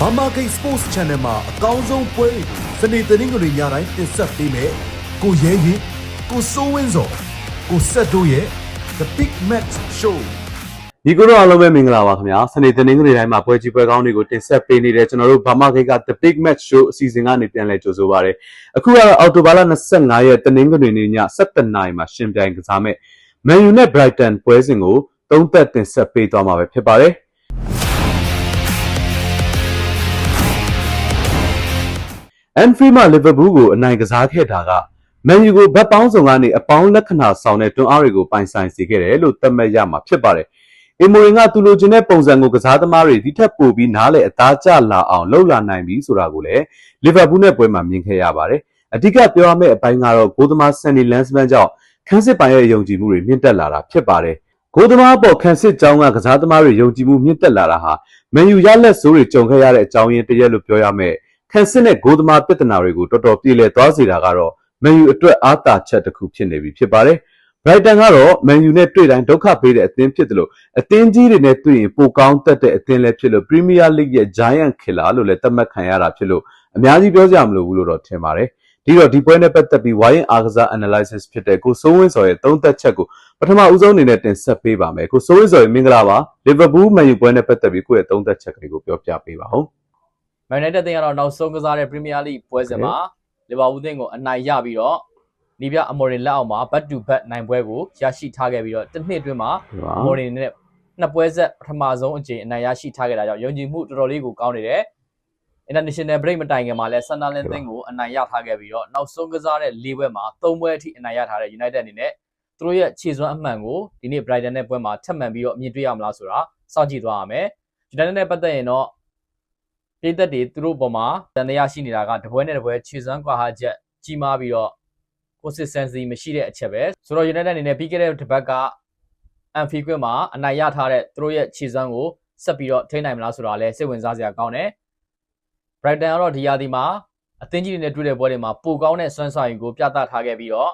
ဘာမာဂိတ် Sports Channel မှာအကောင်းဆုံးပွဲတွေကိုစနေသတင်းတွေညတိုင်းတင်ဆက်ပေးမယ်။ကိုရဲရင်ကိုစိုးဝင်းစော်ကိုဆက်တို့ရဲ့ The Big Match Show ဒီကုတော့အားလုံးပဲမင်္ဂလာပါခင်ဗျာစနေတနင်္ဂနွေတိုင်းမှာပွဲကြီးပွဲကောင်းတွေကိုတင်ဆက်ပေးနေတဲ့ကျွန်တော်တို့ဘာမခိတ်က The Big Match Show အစီအစဉ်ကနေပြန်လည်ကြိုဆိုပါရစေအခုကတော့အော်တိုဘာလ25ရက်တနင်္ဂနွေနေ့ည7:00နာရီမှာရှင်ပြိုင်ကစားမဲ့ Man U နဲ့ Brighton ပွဲစဉ်ကိုသုံးသက်တင်ဆက်ပေးသွားမှာပဲဖြစ်ပါတယ် Anfield မှာ Liverpool ကိုအနိုင်ကစားခဲ့တာက Man U ကိုဘက်ပေါင်းစုံကနေအပေါင်းလက္ခဏာဆောင်တဲ့တွန်းအားတွေကိုပိုင်ဆိုင်စေခဲ့တယ်လို့သတ်မှတ်ရမှာဖြစ်ပါတယ်။အီမိုရင်ကသူလိုချင်တဲ့ပုံစံကိုကစားသမားတွေဒီထက်ပိုပြီးနားလေအသားကျလာအောင်လှုပ်လာနိုင်ပြီဆိုတာကိုလည်း Liverpool နဲ့ပွဲမှာမြင်ခဲ့ရပါတယ်။အဓိကပြောရမယ့်အပိုင်းကတော့ဂိုးသမား Sandy Lansman ကြောင့်ခန်းစစ်ပိုင်ရဲ့ယုံကြည်မှုတွေမြင့်တက်လာတာဖြစ်ပါတယ်။ဂိုးသမားအပေါ်ခန်းစစ်ကြောင်းကကစားသမားတွေယုံကြည်မှုမြင့်တက်လာတာဟာ Man U ရလက်ဆိုးတွေကြုံခဲ့ရတဲ့အကြောင်းရင်းတစ်ရက်လို့ပြောရမယ်။ ခန်းစစ်နဲ့ဂိုးသမားပြဿနာတွေကိုတော်တော်ပြေလည်သွားစေတာကတော့ Man U အတွက်အားသာချက်တစ်ခုဖြစ်နေပြီဖြစ်ပါတယ်။ Brighton ကတော့ Man U နဲ့တွေ့တိုင်းဒုက္ခပေးတဲ့အသင်းဖြစ်တယ်လို့အသင်းကြီးတွေနဲ့တွေ့ရင်ပိုကောင်းတတ်တဲ့အသင်းလည်းဖြစ်လို့ Premier League ရဲ့ Giant Killer လို့လည်းသတ်မှတ်ခံရတာဖြစ်လို့အများကြီးပြောကြမလို့ဘူးလို့တော့ထင်ပါတယ်။ဒီတော့ဒီပွဲနဲ့ပတ်သက်ပြီးဝိုင်းအားကစား analysis ဖြစ်တဲ့ကိုစိုးဝင်းစော်ရဲ့သုံးသက်ချက်ကိုပထမဦးဆုံးအနေနဲ့တင်ဆက်ပေးပါမယ်။ကိုစိုးဝင်းစော်ရဲ့မင်္ဂလာပါ။ Liverpool Man U ပွဲနဲ့ပတ်သက်ပြီးကိုယ့်ရဲ့သုံးသက်ချက်ကလေးကိုပြောပြပေးပါဦး။ မန်ယူနိုက်တက်တင်ကတော့နောက်ဆုံးကစားတဲ့ပရီးမီးယားလိပွဲစဉ်မှာလီဗာပူးတင်ကိုအနိုင်ရပြီးတော့နီးပြအမော်ရင်လက်အောက်မှာဘတ်တူဘတ်နိုင်ပွဲကိုရရှိထားခဲ့ပြီးတော့တစ်နှစ်အတွင်းမှာအမော်ရင်နဲ့နှစ်ပွဲဆက်ပထမဆုံးအကြိမ်အနိုင်ရရှိထားခဲ့တာကြောင့်ယုံကြည်မှုတော်တော်လေးကိုကောင်းနေတယ် International Break မတိုင်ခင်မှာလဲဆန်ဒါလန်တင်ကိုအနိုင်ရထားခဲ့ပြီးတော့နောက်ဆုံးကစားတဲ့၄ပွဲမှာ၃ပွဲအထိအနိုင်ရထားတဲ့ United အနေနဲ့သူတို့ရဲ့ခြေစွမ်းအမှန်ကိုဒီနေ့ Brighton နဲ့ပွဲမှာထပ်မံပြီးတော့အမြင်တွေ့ရမလားဆိုတာစောင့်ကြည့်သွားရမယ် United နဲ့ပတ်သက်ရင်တော့ ပြည်သက်တွေသူတို့ပေါ်မှာတန်တရားရှိနေတာကတပွဲနဲ့တပွဲခြေစွမ်းကွာဟာချက်ကြီးမားပြီးတော့ consistency မရှိတဲ့အချက်ပဲဆိုတော့ United အနေနဲ့ပြီးခဲ့တဲ့တစ်ပတ်က Anfield မှာအနိုင်ရထားတဲ့သူတို့ရဲ့ခြေစွမ်းကိုဆက်ပြီးတော့ထိန်းနိုင်မလားဆိုတာလည်းစိတ်ဝင်စားစရာကောင်းတယ် Brighton ကတော့ဒီရာသီမှာအသင်းကြီးတွေနဲ့တွေ့တဲ့ပွဲတွေမှာပိုကောင်းတဲ့စွမ်းဆောင်ရည်ကိုပြသထားခဲ့ပြီးတော့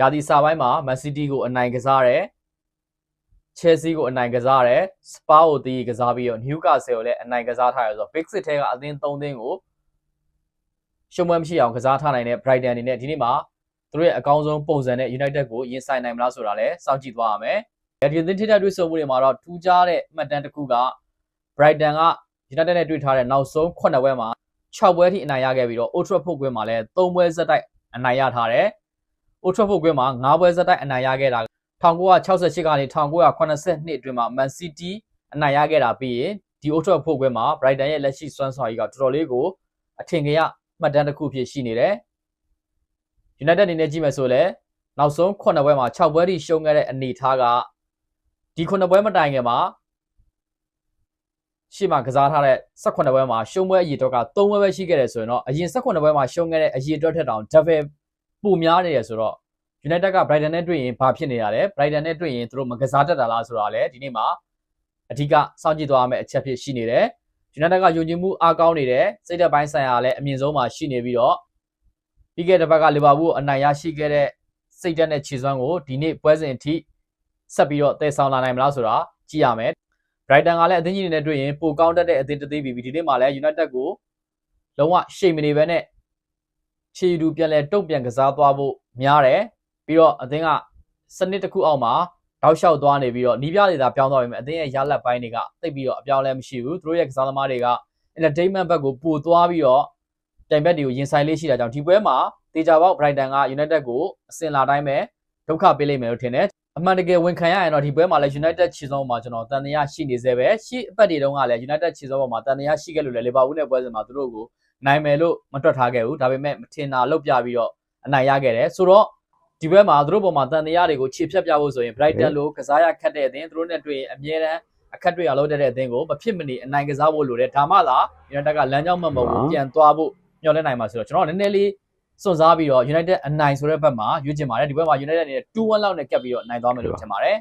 ရာသီစာပိုင်းမှာ Man City ကိုအနိုင်ကစားတယ် Chelsea ကိုအနိုင်ကစားတယ် Spa ကိုတီးကစားပြီးတော့ Newcastle ကိုလည်းအနိုင်ကစားထားရဆိုတော့ Big Six ထဲကအသင်း၃သင်းကိုရှုံးပွဲမရှိအောင်ကစားထားနိုင်တဲ့ Brighton အနေနဲ့ဒီနေ့မှာသူတို့ရဲ့အကောင်းဆုံးပုံစံနဲ့ United ကိုရင်ဆိုင်နိုင်မလားဆိုတာလည်းစောင့်ကြည့်သွားရမယ်။ဒီအသင်းထိတဲ့တွေ့ဆုံမှုတွေမှာတော့ထူးခြားတဲ့မှတ်တမ်းတစ်ခုက Brighton က United နဲ့တွေ့ထားတဲ့နောက်ဆုံး9ပွဲမှာ6ပွဲထိအနိုင်ရခဲ့ပြီးတော့ Old Trafford ကွင်းမှာလည်း3ပွဲဆက်တိုက်အနိုင်ရထားတယ်။ Old Trafford ကွင်းမှာ9ပွဲဆက်တိုက်အနိုင်ရခဲ့တာ 1968ကနေ1982အတွင်းမှာ Man City အနိုင်ရခဲ့တာပြီးရင်ဒီ Old Trafford ပွဲမှာ Brighton ရဲ့လက်ရှိစွမ်းဆောင်ရည်ကတော်တော်လေးကိုအထင်ကြီးမှတ်တမ်းတစ်ခုဖြစ်ရှိနေတယ် United အနေနဲ့ကြည့်မယ်ဆိုလည်းနောက်ဆုံး9ပွဲမှာ6ပွဲထိရှုံးခဲ့တဲ့အနေအထားကဒီ9ပွဲမတိုင်ခင်မှာရှေ့မှာကစားထားတဲ့18ပွဲမှာရှုံးပွဲအရေအတွက်က3ပွဲပဲရှိခဲ့တယ်ဆိုရင်တော့အရင်18ပွဲမှာရှုံးခဲ့တဲ့အရေအတွက်ထက်တောင် double ပိုများနေတယ်ဆိုတော့ United က Brighton နဲ့တွေ့ရင်ဘာဖြစ်နေရလဲ Brighton နဲ့တွေ့ရင်သူတို့မကစားတတ်တာလားဆိုတာလည်းဒီနေ့မှာအဓိကစောင့်ကြည့်သွားရမယ့်အချက်ဖြစ်ရှိနေတယ် United ကယုံကြည်မှုအားကောင်းနေတယ်စိတ်သက်ပိုင်းဆိုင်ရာလည်းအမြင့်ဆုံးမှာရှိနေပြီးတော့ပြီးခဲ့တဲ့ဘက်ကလီဗာပူးအနိုင်ရရှိခဲ့တဲ့စိတ်သက်နဲ့ခြေစွမ်းကိုဒီနေ့ပွဲစဉ်အထိဆက်ပြီးတော့တည်ဆောင်လာနိုင်မလားဆိုတာကြည့်ရမယ် Brighton ကလည်းအသင်းကြီးတွေနဲ့တွေ့ရင်ပိုကောင်းတတ်တဲ့အသင်းတစ်သီးပြီးဒီနေ့မှာလည်း United ကိုလုံးဝရှိမနေဘဲနဲ့ခြေတူပြန်လဲတုတ်ပြန်ကစားသွားဖို့များတယ် ပြီးတော့အသင်းကစနစ်တစ်ခုအောက်မှာတောက်လျှောက်သွားနေပြီးတော့နီးပြတွေသာပြောင်းသွားပြီမဲ့အသင်းရဲ့ရလက်ပိုင်းတွေကတိတ်ပြီးတော့အပြောင်းလဲမရှိဘူးသူတို့ရဲ့ကစားသမားတွေက entertainment ဘက်ကိုပိုသွားပြီးတော့တိုင်ဘက်တွေကိုရင်ဆိုင်လေးရှိတာကြောင့်ဒီပွဲမှာတေချာပေါက် Brighton က United ကိုအစင်လာတိုင်းပဲဒုက္ခပေးလိမ့်မယ်လို့ထင်တယ်အမှန်တကယ်ဝန်ခံရရင်တော့ဒီပွဲမှာလည်း United ခြေစုံမှာကျွန်တော်တန်တရားရှိနေသေးပဲရှေ့အပတ်တွေတုန်းကလည်း United ခြေစုံပေါ်မှာတန်တရားရှိခဲ့လို့လည်း Liverpool နဲ့ပွဲစဉ်မှာသူတို့ကိုနိုင်မယ်လို့မတွက်ထားခဲ့ဘူးဒါပေမဲ့မထင်တာလောက်ပြပြီးတော့အနိုင်ရခဲ့တယ်ဆိုတော့ ဒီဘက်မှာသူတို့ပေါ်မှာတန်တရားတွေကိုခြေဖြတ်ပြဖို့ဆိုရင် Brighton လို့ကစားရခက်တဲ့အသင်းသူတို့နဲ့တွေ့ရင်အမြဲတမ်းအခက်တွေ့ရလို့တဲ့အသင်းကိုမဖြစ်မနေအနိုင်ကစားဖို့လိုတယ်ဒါမှသာ United ကလမ်းကြောင်းမှန်ပေါ်ကိုပြန်သွားဖို့ညှော်လင့်နိုင်မှာဆိုတော့ကျွန်တော်နည်းနည်းလေးစွန့်စားပြီးတော့ United အနိုင်ဆိုတဲ့ဘက်မှာရွေးချင်ပါတယ်ဒီဘက်မှာ United အနေနဲ့2-1လောက်နဲ့ကပ်ပြီးတော့နိုင်သွားမယ်လို့ထင်ပါတယ်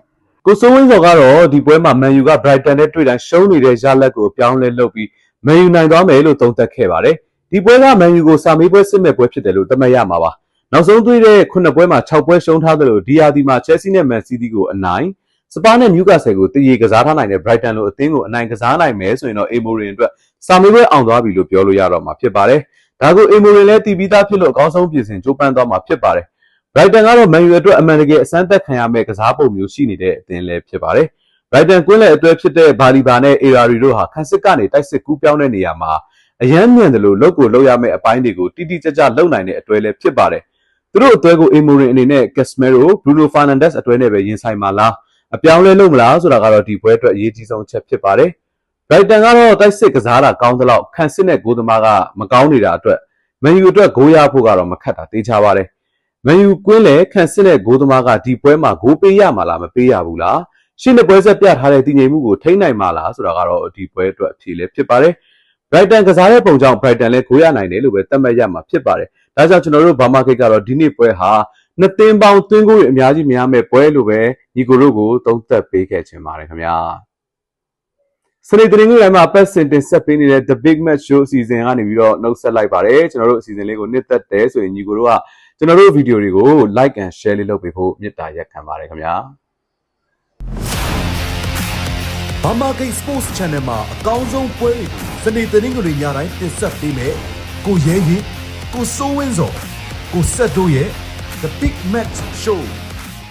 ကိုစိုးဝင်းစော်ကတော့ဒီပွဲမှာ Man U က Brighton နဲ့တွေ့တိုင်းရှုံးနေတဲ့ရလက်ကိုပြောင်းလဲလုပ်ပြီး Man U နိုင်သွားမယ်လို့သုံးသပ်ခဲ့ပါတယ်။ဒီပွဲက Man U ကိုစာမေးပွဲစစ်မဲ့ပွဲဖြစ်တယ်လို့သတ်မှတ်ရမှာပါ။ နောက်ဆုံးတွေ့တဲ့9ပွဲမှာ6ပွဲရှုံးထားတယ်လို့ဒီယာဒီမှာ Chelsea နဲ့ Man City ကိုအနိုင်စပါးနဲ့နျူကာဆယ်ကိုတည်ရကစားထားနိုင်တဲ့ Brighton လိုအသင်းကိုအနိုင်ကစားနိုင်မယ်ဆိုရင်တော့ Amorim အတွက်စာမေးပွဲအောင်သွားပြီလို့ပြောလို့ရတော့မှာဖြစ်ပါတယ်။ဒါကို Amorim လည်းတည်ပြီးသားဖြစ်လို့အကောင်းဆုံးပြင်ဆင်ကြိုးပမ်းသွားမှာဖြစ်ပါတယ်။ Brighton ကတော့ Man U အတွက်အမှန်တကယ်အစမ်းသက်ခံရမယ့်ကစားပုံမျိုးရှိနေတဲ့အသင်းလည်းဖြစ်ပါတယ်။ Brighton ကွင်းလယ်အတွဲဖြစ်တဲ့ဘာလီဘာနဲ့ Erari တို့ဟာခန်းစစ်ကနေတိုက်စစ်ကူးပြောင်းတဲ့နေရာမှာအရန်မြန်တယ်လို့လုပ်ကိုလုပ်ရမယ့်အပိုင်းတွေကိုတိတိကျကျလုပ်နိုင်တဲ့အတွဲလည်းဖြစ်ပါတယ်။ သူတို့အတွဲကို Amorim အနေနဲ့ Casemiro, Bruno Fernandes အတွဲနဲ့ပဲရင်ဆိုင်မှာလားအပြောင်းလဲလုပ်မလားဆိုတာကတော့ဒီပွဲအတွက်အရေးကြီးဆုံးချက်ဖြစ်ပါတယ်။ Brighton ကတော့တိုက်စစ်ကစားတာကောင်းသလောက်ခန်းစစ်နဲ့ဂိုးသမားကမကောင်းနေတာအတွက် Man U အတွက်ဂိုးရဖို့ကတော့မခက်တာသိချပါတယ်။ Man U ကွင်းလေခန်းစစ်နဲ့ဂိုးသမားကဒီပွဲမှာဂိုးပေးရမှာလားမပေးရဘူးလားရှင်းတဲ့ပွဲဆက်ပြထားတဲ့တည်ငြိမ်မှုကိုထိန်းနိုင်မှာလားဆိုတာကတော့ဒီပွဲအတွက်အဖြေလည်းဖြစ်ပါတယ်။ Brighton ကစားတဲ့ပုံကြောင့် Brighton လည်းဂိုးရနိုင်တယ်လို့ပဲသတ်မှတ်ရမှာဖြစ်ပါတယ်။ ဒါကြောင့်ကျွန်တော်တို့ဘာမာကိတ်ကတော့ဒီနေ့ပွဲဟာနှစ်သင်းပေါင်းသွင်းဂိုးတွေအများကြီးများမဲ့ပွဲလို့ပဲညီကိုတို့ကိုသုံးသပ်ပေးခဲ့ချင်ပါတယ်ခင်ဗျာ။စနေတနင်္ဂနွေတိုင်းမှာပတ်စင်တင်ဆက်ပေးနေတဲ့ The Big Match Show အစီအစဉ်ကနေပြီးတော့နှုတ်ဆက်လိုက်ပါတယ်ကျွန်တော်တို့အစီအစဉ်လေးကိုနှစ်သက်တယ်ဆိုရင်ညီကိုတို့ကကျွန်တော်တို့ဗီဒီယိုတွေကို like and share လေးလုပ်ပေးဖို့မေတ္တာရက်ခံပါတယ်ခင်ဗျာ။ဘာမာဂိတ် Sports Channel မှာအကောင်းဆုံးပွဲတွေကိုစနေတနင်္ဂနွေညတိုင်းတင်ဆက်ပေးမယ်။ကိုရဲရင် ကိုစိုးဝင်းစော်ကိုဆက်တို့ရဲ့ The Big Match Show